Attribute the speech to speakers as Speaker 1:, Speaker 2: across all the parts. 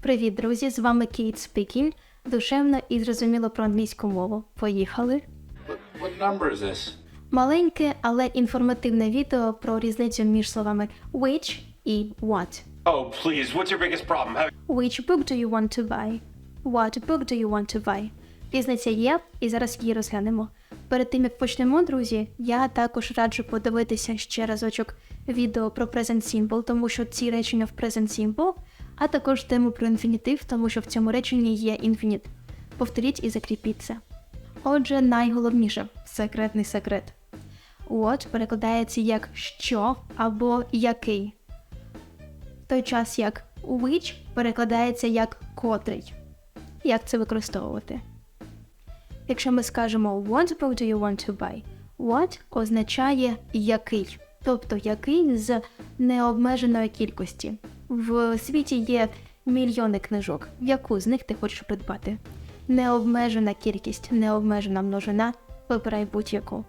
Speaker 1: Привіт, друзі! З вами Кейт Speaking. Душевно і зрозуміло про англійську мову. Поїхали!
Speaker 2: What, what number is this?
Speaker 1: Маленьке, але інформативне відео про різницю між словами which і what.
Speaker 3: Oh, please, what's your biggest problem? Have
Speaker 1: Which book do you want to buy? What book do you want to buy? Різниця є, і зараз її розглянемо. Перед тим як почнемо, друзі, я також раджу подивитися ще разочок відео про Present Simple, тому що ці речення в Present Simple, а також тему про інфінітив, тому що в цьому реченні є інфініт. Повторіть і закріпіть це. Отже, найголовніше секретний секрет. What перекладається як що або який в той час як which перекладається як котрий. Як це використовувати? Якщо ми скажемо What book do you want to buy? What означає який, тобто який з необмеженої кількості. В світі є мільйони книжок. Яку з них ти хочеш придбати? Необмежена кількість, необмежена множина, вибирай будь-яку.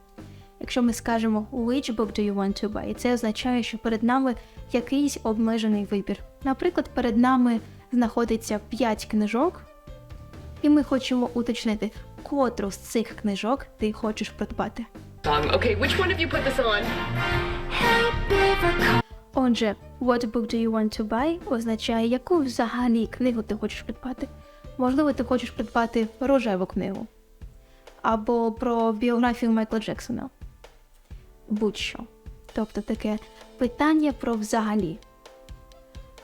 Speaker 1: Якщо ми скажемо Which book do you want to buy? Це означає, що перед нами якийсь обмежений вибір. Наприклад, перед нами знаходиться 5 книжок, і ми хочемо уточнити, котру з цих книжок ти хочеш придбати.
Speaker 4: song. Okay, which one of you put this on?
Speaker 1: Отже, What book do you want to buy означає, яку взагалі книгу ти хочеш придбати. Можливо, ти хочеш придбати рожеву книгу або про біографію Майкла Джексона. Будь-що. Тобто таке питання про взагалі.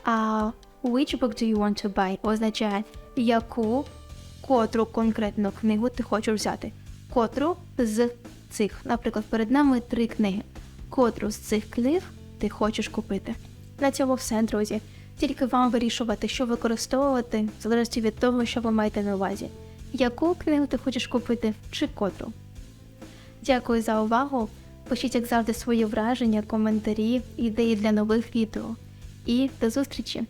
Speaker 1: А which book do you want to buy означає, яку котру конкретну книгу ти хочеш взяти. Котру з цих. Наприклад, перед нами три книги. Котру з цих книг ти хочеш купити. На цьому все, друзі. Тільки вам вирішувати, що використовувати, в залежності від того, що ви маєте на увазі. Яку книгу ти хочеш купити чи котру. Дякую за увагу. Пишіть, як завжди, свої враження, коментарі, ідеї для нових відео. І до зустрічі!